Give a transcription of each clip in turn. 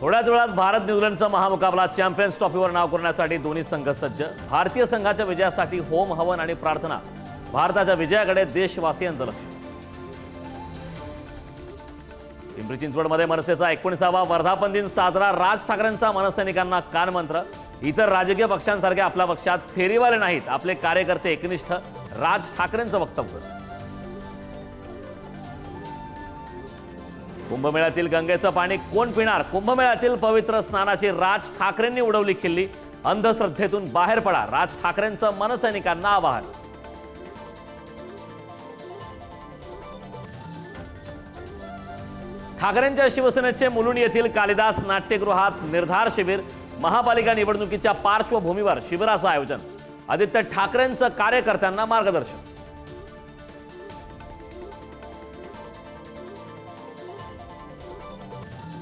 थोड्याच वेळात भारत न्यूझीलंडचा महामुकाबला चॅम्पियन्स ट्रॉफीवर नाव करण्यासाठी दोन्ही संघ सज्ज. भारतीय संघाच्या विजयासाठी होम हवन आणि प्रार्थना. भारताच्या विजयाकडे देशवासियांचं लक्ष. पिंपरी चिंचवडमध्ये मनसेचा एकोणीसावा वर्धापन दिन साजरा. राज ठाकरेंचा मनसैनिकांना कानमंत्र. इतर राजकीय पक्षांसारख्या आपल्या पक्षात फेरीवाले नाहीत. आपले कार्यकर्ते एकनिष्ठ. राज ठाकरेंचं वक्तव्य. कुंभमेळ्यातील गंगेचं पाणी कोण पिणार? कुंभमेळ्यातील पवित्र स्नानाची राज ठाकरेंनी उडवली खिल्ली अंधश्रद्धेतून बाहेर पडा. राज ठाकरेंचं मनसैनिकांना आवाहन. ठाकरेंच्या शिवसेनेचे मुलुंड येथील कालिदास नाट्यगृहात निर्धार शिबिर महापालिका निवडणुकीच्या पार्श्वभूमीवर शिबिराचं आयोजन. आदित्य ठाकरेंचं कार्यकर्त्यांना मार्गदर्शन.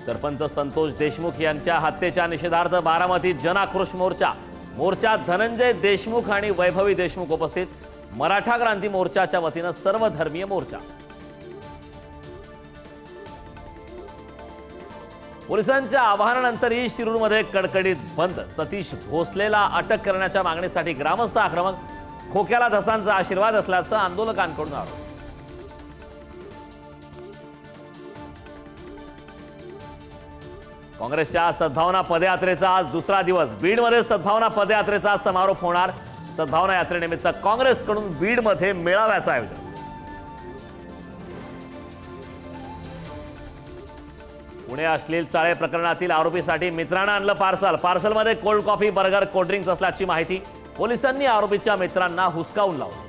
सरपंच संतोष देशमुख यांच्या हत्येच्या निषेधार्थ बारामतीत जनाक्रोश मोर्चा. मोर्चात धनंजय देशमुख आणि वैभवी देशमुख उपस्थित. मराठा क्रांती मोर्चाच्या वतीनं सर्वधर्मीय मोर्चा. पोलिसांच्या आवाहनानंतरही शिरूरमध्ये कडकडीत बंद. सतीश भोसलेला अटक करण्याच्या मागणीसाठी ग्रामस्थ आक्रमक. खोक्याला धसांचा आशीर्वाद असल्याचं आंदोलकांकडून आरोप. काँग्रेसच्या सद्भावना पदयात्रेचा आज दुसरा दिवस. बीडमध्ये सद्भावना पदयात्रेचा समारोप होणार. सद्भावना यात्रेनिमित्त काँग्रेसकडून बीडमध्ये मेळाव्याचं आयोजन. पुणे अश्लील चाळे प्रकरणातील आरोपीसाठी मित्रांना आणलं पार्सल. पार्सलमध्ये cold coffee burger cold drinks असल्याची माहिती. पोलिसांनी आरोपीच्या मित्रांना हुसकावून लावलं.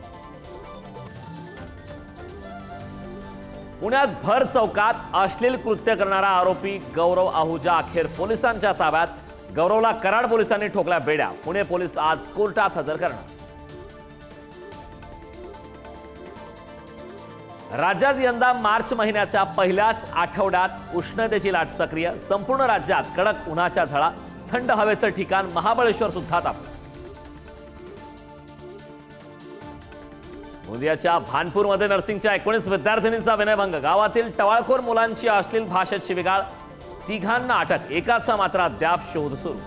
पुण्यात भर चौकात अश्लील कृत्य करणारा आरोपी गौरव आहुजा अखेर पोलिसांच्या ताब्यात. गौरवला कराड पोलिसांनी ठोकल्या बेड्या. पुणे पोलीस आज कोर्टात हजर करणार. राज्यात यंदा मार्च महिन्याच्या पहिल्याच आठवड्यात उष्णतेची लाट सक्रिय. संपूर्ण राज्यात कडक उन्हाच्या झळा. थंड हवेचं ठिकाण महाबळेश्वर सुद्धा तापलं. गोंदियाच्या भानपूरमध्ये नर्सिंगच्या एकोणीस विद्यार्थिनींचा विनयभंग. गावातील टवाळखोर मुलांची अश्लील भाषेत शिविगाळ तिघांना अटक. एकाचा मात्र अद्याप शोध सुरू.